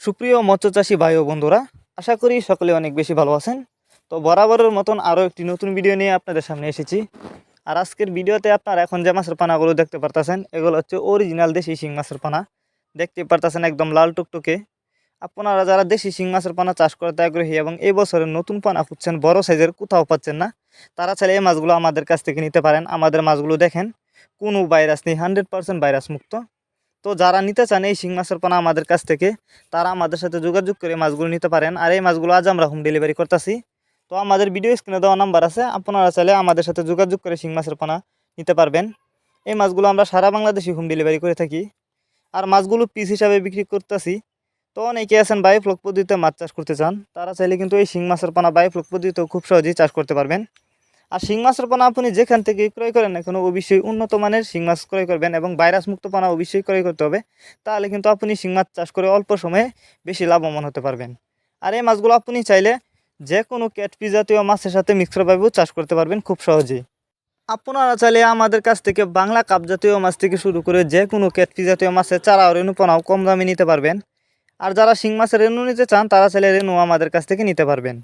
সুপ্রিয় মৎস্যচাষী ভাই ও বন্ধুরা, আশা করি সকলে অনেক বেশি ভালো আছেন। তো বরাবরের মতন আরও একটি নতুন ভিডিও নিয়ে আপনাদের সামনে এসেছি। আর আজকের ভিডিওতে আপনারা এখন যে মাছের পানাগুলো দেখতে পারতেছেন, এগুলো হচ্ছে অরিজিনাল দেশি শিং মাছের পানা। দেখতে পারতেছেন একদম লাল টুকটুকে। আপনারা যারা দেশি শিং মাছের পানা চাষ করতে আগ্রহী এবং এই বছরের নতুন পানা খুঁজছেন, বড় সাইজের কোথাও পাচ্ছেন না, তারা চাইলে এই মাছগুলো আমাদের কাছ থেকে নিতে পারেন। আমাদের মাছগুলো দেখেন, কোনো ভাইরাস নেই হান্ড্রেড পার্সেন্ট ভাইরাস মুক্ত। তো যারা নিতে চান এই শিং মাছের পানা আমাদের কাছ থেকে, তারা আমাদের সাথে যোগাযোগ করে মাছগুলো নিতে পারেন। আর এই মাছগুলো আজ আমরা হোম ডেলিভারি করতেছি। তো আমাদের ভিডিও স্ক্রিনে দেওয়া নাম্বার আছে, আপনারা চাইলে আমাদের সাথে যোগাযোগ করে শিং মাছের পানা নিতে পারবেন। এই মাছগুলো আমরা সারা বাংলাদেশে হোম ডেলিভারি করে থাকি। আর মাছগুলো পিস হিসাবে বিক্রি করতেছি। তো অনেকে আছেন বায়োফ্লক পদ্ধতিতে মাছ চাষ করতে চান, তারা চাইলে কিন্তু এই শিং মাছের পানা বায়োফ্লক পদ্ধতিতেও খুব সহজেই চাষ করতে পারবেন। আর শিং মাছের পানা আপনি যেখান থেকে ক্রয় করেন না কেন, অবশ্যই উন্নত মানের শিং মাছ ক্রয় করবেন এবং ভাইরাস মুক্ত পানা অবশ্যই ক্রয় করতে হবে। তাহলে কিন্তু আপনি শিং মাছ চাষ করে অল্প সময়ে বেশি লাভবান হতে পারবেন। আর এই মাছগুলো আপনি চাইলে যে কোনো ক্যাটপি জাতীয় মাছের সাথে মিক্সরভাবেও চাষ করতে পারবেন খুব সহজেই আপনারা চাইলে আমাদের কাছ থেকে বাংলা কাপ জাতীয় মাছ থেকে শুরু করে যে কোনো ক্যাটপি জাতীয় মাছের চারা ও রেণু পোনাও কম দামে নিতে পারবেন। আর যারা শিং মাছের রেণু নিতে চান, তারা চাইলে রেণু আমাদের কাছ থেকে নিতে পারবেন।